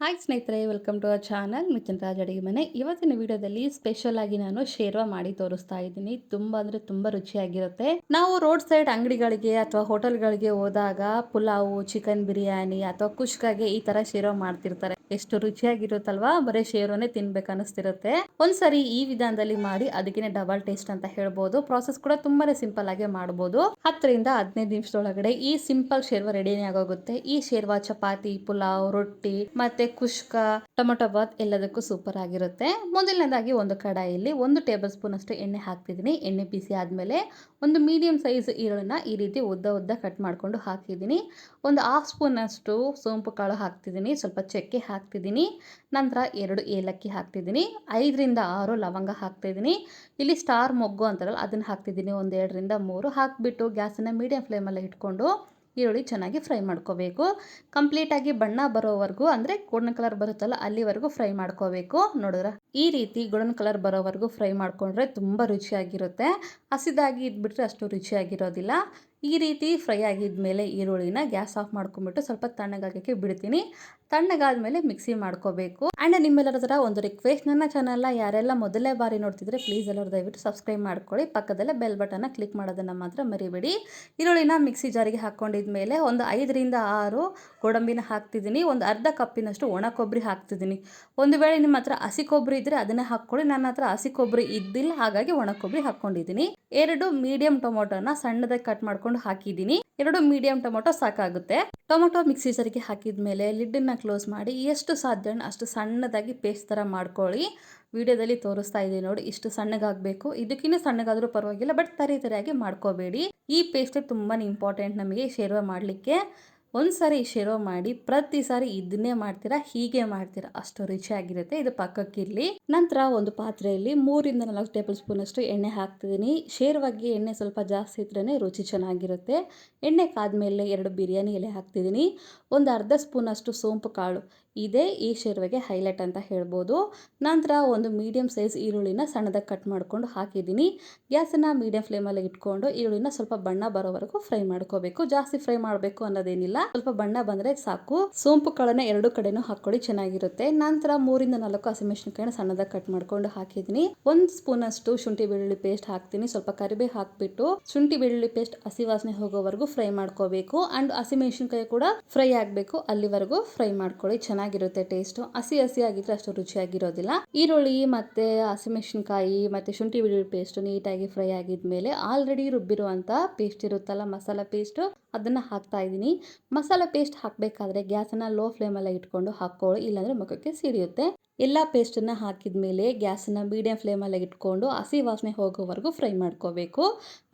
Hi ಸ್ನೇಹಿತರೆ welcome to our channel Mithun Raj ಅಡಿಗೆ ಮನೆ ಇವತ್ತಿನ ವಿಡಿಯೋದಲ್ಲಿ ಸ್ಪೆಷಲ್ ಆಗಿ ನಾನು ಶೇರ್ವಾ ಮಾಡಿ ತೋರಿಸ್ತಾ ಇದ್ದೀನಿ. ತುಂಬಾ ಅಂದ್ರೆ ತುಂಬಾ ರುಚಿಯಾಗಿರುತ್ತೆ. ನಾವು ರೋಡ್ ಸೈಡ್ ಅಂಗಡಿಗಳಿಗೆ ಅಥವಾ ಹೋಟೆಲ್ಗಳಿಗೆ ಹೋದಾಗ ಪುಲಾವು ಚಿಕನ್ ಬಿರಿಯಾನಿ ಅಥವಾ ಕುಷ್ಕಾಗೆ ಈ ತರ ಶೇರ್ವಾ ಮಾಡ್ತಿರ್ತಾರೆ. ಎಷ್ಟು ರುಚಿಯಾಗಿರುತ್ತಲ್ವಾ? ಬರೀ ಶೇರೋನೇ ತಿನ್ಬೇಕು ಅನಿಸ್ತಿರುತ್ತೆ ಒಂದ್ಸರಿ ಈ ವಿಧಾನದಲ್ಲಿ ಮಾಡಿ ಅದಕ್ಕೆ ಡಬಲ್ ಟೇಸ್ಟ್ ಅಂತ ಹೇಳ್ಬೋದು. ಪ್ರಾಸೆಸ್ ಕೂಡ ತುಂಬಾನೇ ಸಿಂಪಲ್ ಆಗಿ ಮಾಡಬಹುದು ಹತ್ತರಿಂದ ಹದಿನೈದು ನಿಮಿಷದೊಳಗಡೆ ಈ ಸಿಂಪಲ್ ಶೇರ್ವ ರೆಡಿನೇ ಆಗೋಗುತ್ತೆ. ಈ ಶೇರ್ವ ಚಪಾತಿ, ಪುಲಾವ್, ರೊಟ್ಟಿ ಮತ್ತೆ ಕುಷ್ಕ, ಟೊಮೊಟೊ ಬಾತ್ ಎಲ್ಲದಕ್ಕೂ ಸೂಪರ್ ಆಗಿರುತ್ತೆ. ಮೊದಲನೇದಾಗಿ ಒಂದು ಕಡಾಯಿಯಲ್ಲಿ ಒಂದು ಟೇಬಲ್ ಸ್ಪೂನ್ ಅಷ್ಟು ಎಣ್ಣೆ ಹಾಕ್ತಿದ್ದೀನಿ. ಎಣ್ಣೆ ಬಿಸಿ ಆದಮೇಲೆ ಒಂದು ಮೀಡಿಯಂ ಸೈಜ್ ಈರುಳ್ಳಿನ ಈ ರೀತಿ ಉದ್ದ ಉದ್ದ ಕಟ್ ಮಾಡಿಕೊಂಡು ಹಾಕಿದ್ದೀನಿ. ಒಂದು ಹಾಫ್ ಸ್ಪೂನಷ್ಟು ಸೋಂಪು ಕಾಳು ಹಾಕ್ತಿದ್ದೀನಿ. ಸ್ವಲ್ಪ ಚಕ್ಕೆ ಹಾಕ್ತಿದ್ದೀನಿ. ನಂತರ ಎರಡು ಏಲಕ್ಕಿ ಹಾಕ್ತಿದ್ದೀನಿ. ಐದರಿಂದ ಆರು ಲವಂಗ ಹಾಕ್ತಿದ್ದೀನಿ. ಇಲ್ಲಿ ಸ್ಟಾರ್ ಮೊಗ್ಗು ಅಂತಾರಲ್ಲ, ಅದನ್ನು ಹಾಕ್ತಿದ್ದೀನಿ. ಒಂದು ಎರಡರಿಂದ ಮೂರು ಹಾಕಿಬಿಟ್ಟು ಗ್ಯಾಸನ್ನು ಮೀಡಿಯಮ್ ಫ್ಲೇಮಲ್ಲಿ ಇಟ್ಕೊಂಡು ಈರುಳ್ಳಿ ಚೆನ್ನಾಗಿ ಫ್ರೈ ಮಾಡ್ಕೋಬೇಕು. ಕಂಪ್ಲೀಟಾಗಿ ಬಣ್ಣ ಬರೋವರೆಗೂ, ಅಂದರೆ ಗೋಲ್ಡನ್ ಕಲರ್ ಬರುತ್ತಲ್ಲ, ಅಲ್ಲಿವರೆಗೂ ಫ್ರೈ ಮಾಡ್ಕೋಬೇಕು. ನೋಡಿದ್ರೆ? ಈ ರೀತಿ ಗೋಲ್ಡನ್ ಕಲರ್ ಬರೋವರೆಗೂ ಫ್ರೈ ಮಾಡ್ಕೊಂಡ್ರೆ ತುಂಬ ರುಚಿಯಾಗಿರುತ್ತೆ. ಹಸಿದಾಗಿ ಇದ್ಬಿಟ್ರೆ ಅಷ್ಟು ರುಚಿಯಾಗಿರೋದಿಲ್ಲ. ಈ ರೀತಿ ಫ್ರೈ ಆಗಿದ ಮೇಲೆ ಈರುಳ್ಳಿನ ಗ್ಯಾಸ್ ಆಫ್ ಮಾಡ್ಕೊಂಬಿಟ್ಟು ಸ್ವಲ್ಪ ತಣ್ಣಗಾಗಕ್ಕೆ ಬಿಡ್ತೀನಿ. ತಣ್ಣಗಾದ್ಮೇಲೆ ಮಿಕ್ಸಿ ಮಾಡ್ಕೋಬೇಕು. ಆ್ಯಂಡ್ ನಿಮ್ಮೆಲ್ಲರ ಥರ ಒಂದು ರಿಕ್ವೆಸ್ಟ್, ನನ್ನ ಚಾನಲ್ನ ಯಾರೆಲ್ಲ ಮೊದಲೇ ಬಾರಿ ನೋಡ್ತಿದ್ರೆ ಪ್ಲೀಸ್ ಎಲ್ಲರೂ ದಯವಿಟ್ಟು ಸಬ್ಸ್ಕ್ರೈಬ್ ಮಾಡ್ಕೊಳ್ಳಿ. ಪಕ್ಕದಲ್ಲೇ ಬೆಲ್ ಬಟನ್ನ ಕ್ಲಿಕ್ ಮಾಡೋದನ್ನು ಮಾತ್ರ ಮರಿಬೇಡಿ. ಈರುಳ್ಳಿನ ಮಿಕ್ಸಿ ಜಾರಿಗೆ ಹಾಕ್ಕೊಂಡಿದ್ಮೇಲೆ ಒಂದು ಐದರಿಂದ ಆರು ಗೋಡಂಬಿನ ಹಾಕ್ತಿದ್ದೀನಿ. ಒಂದು ಅರ್ಧ ಕಪ್ಪಿನಷ್ಟು ಒಣ ಕೊಬ್ಬರಿ ಹಾಕ್ತಿದ್ದೀನಿ. ಒಂದು ವೇಳೆ ನಿಮ್ಮ ಹತ್ರ ಹಸಿ ಕೊಬ್ಬರಿ ಇದ್ದರೆ ಅದನ್ನೇ ಹಾಕ್ಕೊಳ್ಳಿ. ನನ್ನ ಹತ್ರ ಹಸಿ ಕೊಬ್ಬರಿ ಇದ್ದಿಲ್ಲ, ಹಾಗಾಗಿ ಒಣ ಕೊಬ್ಬರಿ ಹಾಕ್ಕೊಂಡಿದ್ದೀನಿ. ಎರಡು ಮೀಡಿಯಂ ಟೊಮೊಟೊನ ಸಣ್ಣದಾಗಿ ಕಟ್ ಮಾಡ್ಕೊಂಡು ಹಾಕಿದ್ದೀನಿ. ಎರಡು ಮೀಡಿಯಂ ಟೊಮೊಟೊ ಸಾಕಾಗುತ್ತೆ. ಟೊಮೊಟೊ ಮಿಕ್ಸಿ ಜರಿಗೆ ಹಾಕಿದ್ಮೇಲೆ ಲಿಡ್ಡನ್ನ ಕ್ಲೋಸ್ ಮಾಡಿ ಎಷ್ಟು ಸಾಧ್ಯ ಅಷ್ಟು ಸಣ್ಣದಾಗಿ ಪೇಸ್ಟ್ ಥರ ಮಾಡ್ಕೊಳ್ಳಿ. ವಿಡಿಯೋದಲ್ಲಿ ತೋರಿಸ್ತಾ ಇದೆ ನೋಡಿ ಇಷ್ಟು ಸಣ್ಣಗಾಗಬೇಕು. ಇದಕ್ಕಿಂತ ಸಣ್ಣಗಾದರೂ ಪರವಾಗಿಲ್ಲ ಬಟ್ ತರಿ ತರಿಯಾಗಿ ಮಾಡ್ಕೋಬೇಡಿ. ಈ ಪೇಸ್ಟ್ ತುಂಬಾ ಇಂಪಾರ್ಟೆಂಟ್ ನಮಗೆ, ಶೇರ್ವ ಮಾಡಲಿಕ್ಕೆ. ಒಂದು ಸಾರಿ ಶಿರೋ ಮಾಡಿ ಪ್ರತಿ ಸಾರಿ ಇದನ್ನೇ ಮಾಡ್ತೀರಾ, ಹೀಗೆ ಮಾಡ್ತೀರಾ, ಅಷ್ಟು ರುಚಿಯಾಗಿರುತ್ತೆ ಇದು ಪಕ್ಕಕ್ಕಿರಲಿ. ನಂತರ ಒಂದು ಪಾತ್ರೆಯಲ್ಲಿ ಮೂರಿಂದ ನಾಲ್ಕು ಟೇಬಲ್ ಸ್ಪೂನ್ ಅಷ್ಟು ಎಣ್ಣೆ ಹಾಕ್ತಿದ್ದೀನಿ. ಶೇರ್ವಾಗಿ ಎಣ್ಣೆ ಸ್ವಲ್ಪ ಜಾಸ್ತಿ ಇದ್ರೇ ರುಚಿ ಚೆನ್ನಾಗಿರುತ್ತೆ. ಎಣ್ಣೆ ಕಾದ್ಮೇಲೆ ಎರಡು ಬಿರಿಯಾನಿ ಎಲೆ ಹಾಕ್ತಿದ್ದೀನಿ. ಒಂದು ಅರ್ಧ ಸ್ಪೂನ್ ಅಷ್ಟು ಸೋಂಪು ಕಾಳು. ಇದೇ. ಈ ಶೇರ್ವೆಗೆ ಹೈಲೈಟ್ ಅಂತ ಹೇಳ್ಬೋದು. ನಂತರ ಒಂದು ಮೀಡಿಯಂ ಸೈಜ್ ಈರುಳ್ಳಿನ ಸಣ್ಣದಾಗಿ ಕಟ್ ಮಾಡ್ಕೊಂಡು ಹಾಕಿದ್ದೀನಿ. ಗ್ಯಾಸನ್ನು ಮೀಡಿಯಂ ಫ್ಲೇಮಲ್ಲಿ ಇಟ್ಕೊಂಡು ಈರುಳ್ಳಿನ ಸ್ವಲ್ಪ ಬಣ್ಣ ಬರೋವರೆಗೂ ಫ್ರೈ ಮಾಡ್ಕೋಬೇಕು. ಜಾಸ್ತಿ ಫ್ರೈ ಮಾಡಬೇಕು ಅನ್ನೋದೇನಿಲ್ಲ. ಸ್ವಲ್ಪ ಬಣ್ಣ ಬಂದರೆ ಸಾಕು. ಸೋಂಪು ಕಾಳನ್ನ ಎರಡು ಕಡೆನೂ ಹಾಕೊಳ್ಳಿ ಚೆನ್ನಾಗಿರುತ್ತೆ. ನಂತರ ಮೂರಿಂದ ನಾಲ್ಕು ಹಸಿಮೆಣಸಿನಕಾಯಿನ ಸಣ್ಣದಾಗಿ ಕಟ್ ಮಾಡ್ಕೊಂಡು ಹಾಕಿದ್ದೀನಿ. ಒಂದು ಸ್ಪೂನ್ ಅಷ್ಟು ಶುಂಠಿ ಬೆಳ್ಳುಳ್ಳಿ ಪೇಸ್ಟ್ ಹಾಕ್ತೀನಿ. ಸ್ವಲ್ಪ ಕರಿಬೇವು ಹಾಕ್ಬಿಟ್ಟು ಶುಂಠಿ ಬೆಳ್ಳುಳ್ಳಿ ಪೇಸ್ಟ್ ಹಸಿ ವಾಸನೆ ಹೋಗೋವರೆಗೂ ಫ್ರೈ ಮಾಡ್ಕೋಬೇಕು. ಅಂಡ್ ಹಸಿಮೆಣಸಿನಕಾಯಿ ಕೂಡ ಫ್ರೈ ಆಗಬೇಕು. ಅಲ್ಲಿವರೆಗೂ ಫ್ರೈ ಮಾಡ್ಕೊಳ್ಳಿ. ಚೆನ್ನಾಗಿ ಚೆನ್ನಾಗಿರುತ್ತೆ ಟೇಸ್ಟು ಹಸಿ ಹಸಿ ಆಗಿದ್ರೆ ಅಷ್ಟು ರುಚಿಯಾಗಿರೋದಿಲ್ಲ. ಈರುಳ್ಳಿ ಮತ್ತೆ ಹಸಿಮೆಣಸಿನ್ಕಾಯಿ ಮತ್ತೆ ಶುಂಠಿ ಬೆಳ್ಳುಳ್ಳಿ ಪೇಸ್ಟ್ ನೀಟಾಗಿ ಫ್ರೈ ಆಗಿದ್ಮೇಲೆ ಆಲ್ರೆಡಿ ರುಬ್ಬಿರುವಂಥ ಪೇಸ್ಟ್ ಇರುತ್ತಲ್ಲ ಮಸಾಲ ಪೇಸ್ಟ್ ಅದನ್ನ ಹಾಕ್ತಾ ಇದ್ದೀನಿ. ಮಸಾಲ ಪೇಸ್ಟ್ ಹಾಕಬೇಕಾದ್ರೆ ಅನ್ನ ಲೋ ಫ್ಲೇಮ್ ಅಲ್ಲಿ ಇಟ್ಕೊಂಡು ಹಾಕ್ಕೊಳ್ಳಿ, ಇಲ್ಲಾಂದ್ರೆ ಮುಖಕ್ಕೆ ಸಿಡಿಯುತ್ತೆ. ಎಲ್ಲ ಪೇಸ್ಟನ್ನು ಹಾಕಿದ ಮೇಲೆ ಗ್ಯಾಸನ್ನು ಮೀಡಿಯಂ ಫ್ಲೇಮಲ್ಲಿ ಇಟ್ಕೊಂಡು ಹಸಿ ವಾಸನೆ ಹೋಗೋವರೆಗೂ ಫ್ರೈ ಮಾಡ್ಕೋಬೇಕು.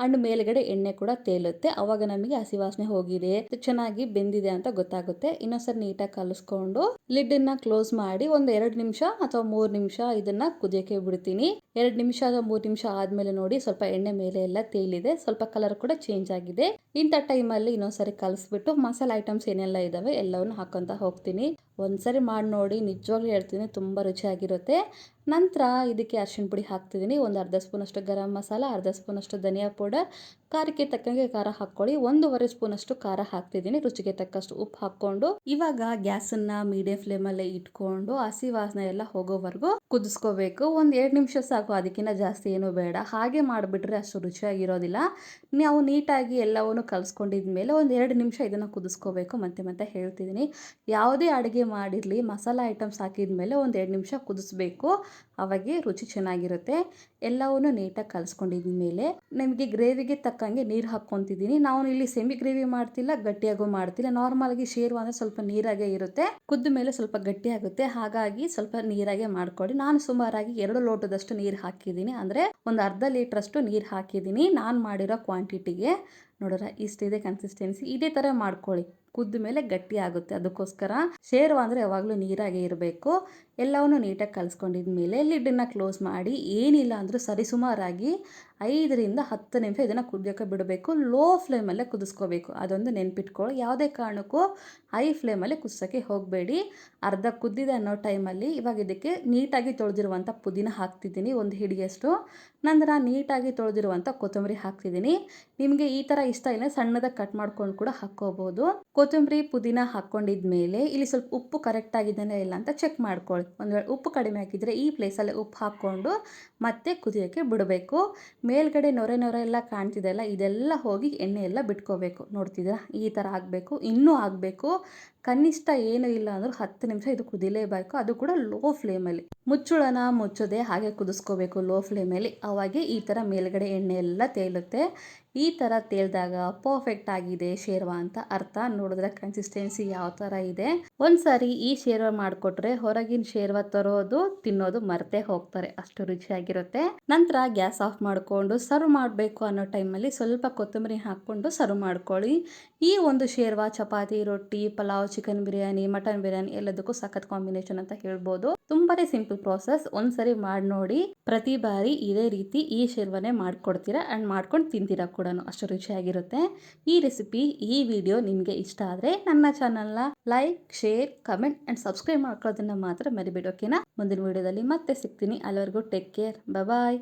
ಅಂಡ್ ಮೇಲ್ಗಡೆ ಎಣ್ಣೆ ಕೂಡ ತೇಲುತ್ತೆ. ಅವಾಗ ನಮಗೆ ಹಸಿ ವಾಸನೆ ಹೋಗಿದೆ. ಚೆನ್ನಾಗಿ ಬೆಂದಿದೆ ಅಂತ ಗೊತ್ತಾಗುತ್ತೆ. ಇನ್ನೊಂದ್ಸರಿ ನೀಟಾಗಿ ಕಲಿಸ್ಕೊಂಡು ಲಿಡ್ಡನ್ನು ಕ್ಲೋಸ್ ಮಾಡಿ ಒಂದು ಎರಡು ನಿಮಿಷ ಅಥವಾ ಮೂರು ನಿಮಿಷ ಇದನ್ನ ಕುದಿಯೋಕೆ ಬಿಡ್ತೀನಿ. ಎರಡು ನಿಮಿಷ ಅಥವಾ ಮೂರು ನಿಮಿಷ ಆದಮೇಲೆ ನೋಡಿ ಸ್ವಲ್ಪ ಎಣ್ಣೆ ಮೇಲೆ ಎಲ್ಲ ತೇಲಿದೆ. ಸ್ವಲ್ಪ ಕಲರ್ ಕೂಡ ಚೇಂಜ್ ಆಗಿದೆ. ಇಂಥ ಟೈಮಲ್ಲಿ ಇನ್ನೊಂದ್ಸರಿ ಕಲಿಸ್ಬಿಟ್ಟು ಮಸಾಲೆ ಐಟಮ್ಸ್ ಏನೆಲ್ಲ ಇದಾವೆ ಎಲ್ಲವನ್ನು ಹಾಕೊಂತ ಹೋಗ್ತೀನಿ. ಒಂದ್ಸರಿ ಮಾಡಿ ನೋಡಿ ನಿಜವಾಗ್ಲೂ ಹೇಳ್ತೀನಿ ತುಂಬ ರುಚಿಯಾಗಿರುತ್ತೆ. ನಂತರ ಇದಕ್ಕೆ ಅರಿಶಿಣ ಪುಡಿ ಹಾಕ್ತಿದ್ದೀನಿ. ಒಂದು ಅರ್ಧ ಸ್ಪೂನಷ್ಟು ಗರಂ ಮಸಾಲ, ಅರ್ಧ ಸ್ಪೂನಷ್ಟು ಧನಿಯಾ ಪೌಡರ್. ಖಾರಕ್ಕೆ ತಕ್ಕಂಗೆ ಖಾರ ಹಾಕ್ಕೊಳ್ಳಿ. ಒಂದೂವರೆ ಸ್ಪೂನಷ್ಟು ಖಾರ ಹಾಕ್ತಿದ್ದೀನಿ. ರುಚಿಗೆ ತಕ್ಕಷ್ಟು ಉಪ್ಪು ಹಾಕ್ಕೊಂಡು, ಇವಾಗ ಗ್ಯಾಸನ್ನು ಮೀಡಿಯಂ ಫ್ಲೇಮಲ್ಲೇ ಇಟ್ಕೊಂಡು, ಹಸಿ ವಾಸನೆ ಎಲ್ಲ ಹೋಗೋವರೆಗೂ ಕುದಿಸ್ಕೋಬೇಕು. ಒಂದು ಎರಡು ನಿಮಿಷ ಸಾಕು ಅದಕ್ಕಿಂತ ಜಾಸ್ತಿ ಏನು ಬೇಡ. ಹಾಗೆ ಮಾಡಿಬಿಟ್ರೆ ಅಷ್ಟು ರುಚಿಯಾಗಿರೋದಿಲ್ಲ. ನಾವು ನೀಟಾಗಿ ಎಲ್ಲವನ್ನು ಕಲಿಸ್ಕೊಂಡಿದ್ಮೇಲೆ ಒಂದು ಎರಡು ನಿಮಿಷ ಇದನ್ನು ಕುದಿಸ್ಕೋಬೇಕು. ಮತ್ತೆ ಮತ್ತೆ ಹೇಳ್ತಿದ್ದೀನಿ. ಯಾವುದೇ ಅಡುಗೆ ಮಾಡಿರಲಿ, ಮಸಾಲ ಐಟಮ್ಸ್ ಹಾಕಿದ ಮೇಲೆ ಒಂದು ಎರಡು ನಿಮಿಷ ಕುದಿಸ್ಬೇಕು. ಅವಾಗೆ ರುಚಿ ಚೆನ್ನಾಗಿರುತ್ತೆ. ಎಲ್ಲವನ್ನು ನೀಟಾಗಿ ಕಲಿಸ್ಕೊಂಡಿದ ಮೇಲೆ ನಿಮಗೆ ಗ್ರೇವಿಗೆ ತಕ್ಕಂಗೆ ನೀರು ಹಾಕ್ಕೊತಿದ್ದೀನಿ. ನಾವು ಇಲ್ಲಿ ಸೆಮಿ ಗ್ರೇವಿ ಮಾಡ್ತಿಲ್ಲ, ಗಟ್ಟಿಯಾಗೂ ಮಾಡ್ತಿಲ್ಲ. ನಾರ್ಮಲಾಗಿ ಶೇರು ಅಂದರೆ ಸ್ವಲ್ಪ ನೀರಾಗೆ ಇರುತ್ತೆ. ಕುದ್ದ ಮೇಲೆ ಸ್ವಲ್ಪ ಗಟ್ಟಿ ಆಗುತ್ತೆ. ಹಾಗಾಗಿ ಸ್ವಲ್ಪ ನೀರಾಗೆ ಮಾಡ್ಕೊಳ್ಳಿ. ನಾನು ಸುಮಾರಾಗಿ ಎರಡು ಲೋಟದಷ್ಟು ನೀರು ಹಾಕಿದ್ದೀನಿ. ಅಂದರೆ ಒಂದು ಅರ್ಧ ಲೀಟ್ರಷ್ಟು ನೀರು ಹಾಕಿದ್ದೀನಿ. ನಾನು ಮಾಡಿರೋ ಕ್ವಾಂಟಿಟಿಗೆ ನೋಡೋರ, ಇಷ್ಟಿದೆ ಕನ್ಸಿಸ್ಟೆನ್ಸಿ ಇದೇ ಥರ ಮಾಡ್ಕೊಳ್ಳಿ. ಕುದ್ದ ಮೇಲೆ ಗಟ್ಟಿ ಆಗುತ್ತೆ. ಅದಕ್ಕೋಸ್ಕರ ಶೇರ್ವ ಅಂದರೆ ಯಾವಾಗಲೂ ನೀರಾಗೆ ಇರಬೇಕು. ಎಲ್ಲವನ್ನು ನೀಟಾಗಿ ಕಲಿಸ್ಕೊಂಡಿದ ಮೇಲೆ ಲಿಡ್ಡನ್ನು ಕ್ಲೋಸ್ ಮಾಡಿ ಏನಿಲ್ಲ ಅಂದರೂ ಸರಿಸುಮಾರಾಗಿ ಐದರಿಂದ ಹತ್ತು ನಿಮಿಷ ಇದನ್ನು ಕುದಿಯೋಕೆ ಬಿಡಬೇಕು. ಲೋ ಫ್ಲೇಮಲ್ಲೇ ಕುದಿಸ್ಕೋಬೇಕು. ಅದೊಂದು ನೆನ್ಪಿಟ್ಕೊಳ್ಳಿ. ಯಾವುದೇ ಕಾರಣಕ್ಕೂ ಹೈ ಫ್ಲೇಮಲ್ಲಿ ಕುದಿಸೋಕ್ಕೆ ಹೋಗಬೇಡಿ. ಅರ್ಧ ಕುದ್ದಿದೆ ಅನ್ನೋ ಟೈಮಲ್ಲಿ ಇವಾಗ ಇದಕ್ಕೆ ನೀಟಾಗಿ ತೊಳೆದಿರುವಂಥ ಪುದೀನ ಹಾಕ್ತಿದ್ದೀನಿ. ಒಂದು ಹಿಡಿಯಷ್ಟು. ನಂತರ ನೀಟಾಗಿ ತೊಳೆದಿರುವಂಥ ಕೊತ್ತಂಬರಿ ಹಾಕ್ತಿದ್ದೀನಿ. ನಿಮಗೆ ಈ ಥರ ಇಷ್ಟ ಇಲ್ಲ ಸಣ್ಣದಾಗಿ ಕಟ್ ಮಾಡ್ಕೊಂಡು ಕೂಡ ಹಾಕ್ಕೋಬೋದು. ಕೊತ್ತಂಬರಿ ಪುದೀನ ಹಾಕ್ಕೊಂಡಿದ್ಮೇಲೆ ಇಲ್ಲಿ ಸ್ವಲ್ಪ ಉಪ್ಪು ಕರೆಕ್ಟ್ ಆಗಿದ್ದಾನೆ ಇಲ್ಲ ಅಂತ ಚೆಕ್ ಮಾಡ್ಕೊಳ್ಳಿ. ಒಂದು ವೇಳೆ ಉಪ್ಪು ಕಡಿಮೆ ಹಾಕಿದರೆ ಈ ಪ್ಲೇಸಲ್ಲಿ ಉಪ್ಪು ಹಾಕ್ಕೊಂಡು ಮತ್ತೆ ಕುದಿಯೋಕ್ಕೆ ಬಿಡಬೇಕು. ಮೇಲ್ಗಡೆ ನೊರೆ ನೊರೆ ಎಲ್ಲ ಕಾಣ್ತಿದೆ ಅಲ್ಲ, ಇದೆಲ್ಲ ಹೋಗಿ ಎಣ್ಣೆ ಎಲ್ಲ ಬಿಟ್ಕೋಬೇಕು. ನೋಡ್ತಿದ್ದೀರಾ? ಈ ಥರ ಆಗಬೇಕು, ಇನ್ನೂ ಆಗಬೇಕು. ಕನಿಷ್ಠ ಏನೂ ಇಲ್ಲ ಅಂದರೂ ಹತ್ತು ನಿಮಿಷ ಇದು ಕುದಿಲೇಬೇಕು. ಅದು ಕೂಡ ಲೋ ಫ್ಲೇಮಲ್ಲಿ ಮುಚ್ಚುಳನ ಮುಚ್ಚದೆ ಹಾಗೆ ಕುದಿಸ್ಕೋಬೇಕು ಲೋ ಫ್ಲೇಮಲ್ಲಿ ಅವಾಗೆ ಈ ಥರ ಮೇಲ್ಗಡೆ ಎಣ್ಣೆ ಎಲ್ಲ ತೇಲುತ್ತೆ. ಈ ಥರ ತೇಳಿದಾಗ ಪರ್ಫೆಕ್ಟ್ ಆಗಿದೆ ಶೇರ್ವಾ ಅಂತ ಅರ್ಥ. ನೋಡಿದ್ರೆ ಕನ್ಸಿಸ್ಟೆನ್ಸಿ ಯಾವ ಥರ ಇದೆ. ಒಂದ್ಸರಿ ಈ ಶೇರ್ವಾ ಮಾಡಿಕೊಟ್ರೆ ಹೊರಗಿನ ಶೇರ್ವಾ ತರೋದು, ತಿನ್ನೋದು ಮರ್ತೇ ಹೋಗ್ತಾರೆ. ಅಷ್ಟು ರುಚಿಯಾಗಿರುತ್ತೆ. ನಂತರ ಗ್ಯಾಸ್ ಆಫ್ ಮಾಡಿಕೊಂಡು ಸರ್ವ್ ಮಾಡಬೇಕು ಅನ್ನೋ ಟೈಮಲ್ಲಿ ಸ್ವಲ್ಪ ಕೊತ್ತಂಬರಿ ಹಾಕ್ಕೊಂಡು ಸರ್ವ್ ಮಾಡ್ಕೊಳ್ಳಿ. ಈ ಒಂದು ಶೇರ್ವಾ, ಚಪಾತಿ, ರೊಟ್ಟಿ, ಪಲಾವ್ ಚಿಕನ್ ಬಿರಿಯಾನಿ ಮಟನ್ ಬಿರಿಯಾನಿ ಎಲ್ಲದಕ್ಕೂ ಸಖತ್ ಕಾಂಬಿನೇಷನ್ ಅಂತ ಹೇಳ್ಬೋದು. ತುಂಬಾನೇ ಸಿಂಪಲ್ ಪ್ರೋಸೆಸ್ ಒಂದ್ಸರಿ ಮಾಡಿ ನೋಡಿ. ಪ್ರತಿ ಬಾರಿ ಇದೇ ರೀತಿ ಈ ಶೇರ್ವನೆ ಮಾಡ್ಕೊಡ್ತೀರಾ? ಅಂಡ್ ಮಾಡ್ಕೊಂಡು ತಿಂತೀರಾ ಕೂಡ ಅಷ್ಟು ರುಚಿಯಾಗಿರುತ್ತೆ. ಈ ರೆಸಿಪಿ, ಈ ವಿಡಿಯೋ ನಿಮಗೆ ಇಷ್ಟ ಆದರೆ ನನ್ನ ಚಾನಲ್ನ like, share, comment and subscribe ಮಾಡ್ಕೊಳ್ಳೋದನ್ನ ಮಾತ್ರ ಮರಿಬೇಡಿ, ಓಕೆನಾ? ಮುಂದಿನ ವಿಡಿಯೋದಲ್ಲಿ ಮತ್ತೆ ಸಿಗ್ತೀನಿ. ಅಲ್ಲಿವರೆಗೂ ಟೇಕ್ ಕೇರ್. ಬಾಯ್